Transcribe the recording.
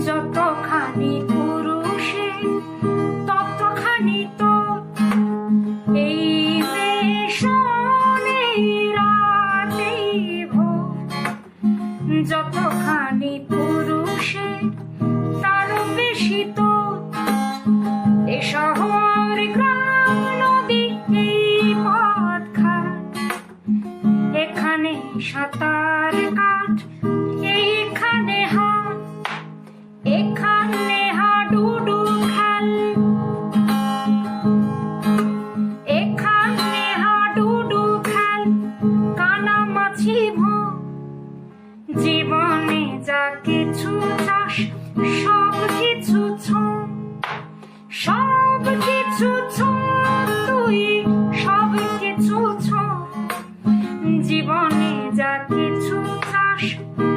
যতখানি পুরুষে ততখানি যতখানি তারও বেশি তো এ শহর গ্রাম সাঁতার কাট, এইখানে হাট এখানে হাডুডু খেল। এখানে হাডুডু খেল কানামাছি ভো। জীবনে যা কিছু চাস, সব কিছু ছো। সব কিছু ছো। beijo.